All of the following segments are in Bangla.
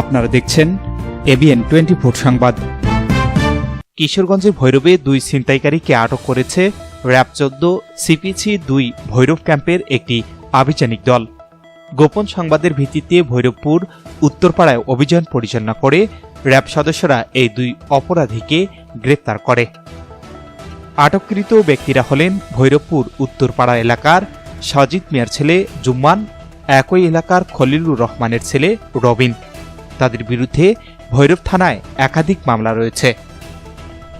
আপনারা দেখছেন এবিএন টোয়েন্টি ফোর সংবাদ। কিশোরগঞ্জের ভৈরবে দুই ছিনতাইকারীকে আটক করেছে র্যাব চোদ্দ, সিপিসি দুই ভৈরব ক্যাম্পের একটি আভিযানিক দল। গোপন সংবাদের ভিত্তিতে ভৈরবপুর, উত্তরপাড়ায় অভিযান পরিচালনা করে র্যাব সদস্যরা এই দুই অপরাধীকে গ্রেপ্তার করে। আটককৃত ব্যক্তিরা হলেন ভৈরবপুর, উত্তরপাড়া এলাকার সাজিদ মিয়ার ছেলে জুম্মান, একই এলাকার খলিলুর রহমানের ছেলে রবিন। তাদের বিরুদ্ধে ভৈরব থানায় একাধিক মামলা রয়েছে।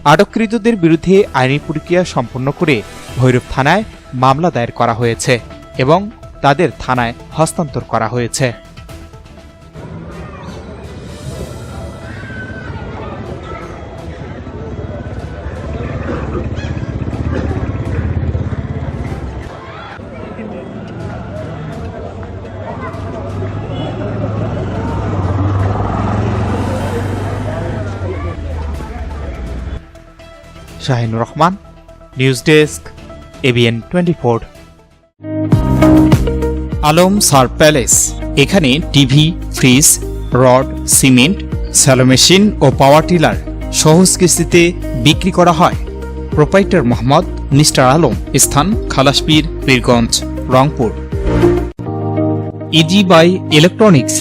আটককৃতদের বিরুদ্ধে আইনি প্রক্রিয়া সম্পন্ন করে ভৈরব থানায় মামলা দায়ের করা হয়েছে এবং তাদের থানায় হস্তান্তর করা হয়েছে। Shahinur Rahman news desk ABN twenty four Alam সার প্যালেস, এখানে TV, fridge, rod, cement, shallow machine ও পাওয়ার টিলার সহজ কিস্তিতে বিক্রি করা হয়। প্রোপাইটার মোহাম্মদ মিস্টার আলম, স্থান Khalashpir, Pirganj, Rangpur. Easy buy electronics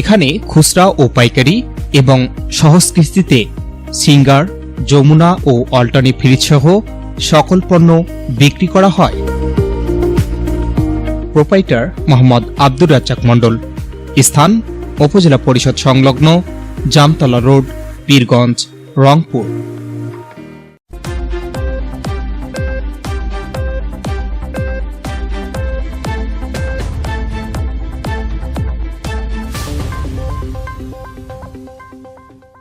এখানে খুচরা ও পাইকারি এবং সহজ কিস্তিতে সিঙ্গার যমুনা ও অল্টানি ফ্রিজসহ সকল পণ্য বিক্রি করা হয়। প্রোপাইটার মোহাম্মদ আব্দুর রাজ্জাক মণ্ডল। স্থান, উপজেলা পরিষদ সংলগ্ন জামতলা রোড, পীরগঞ্জ, রংপুর।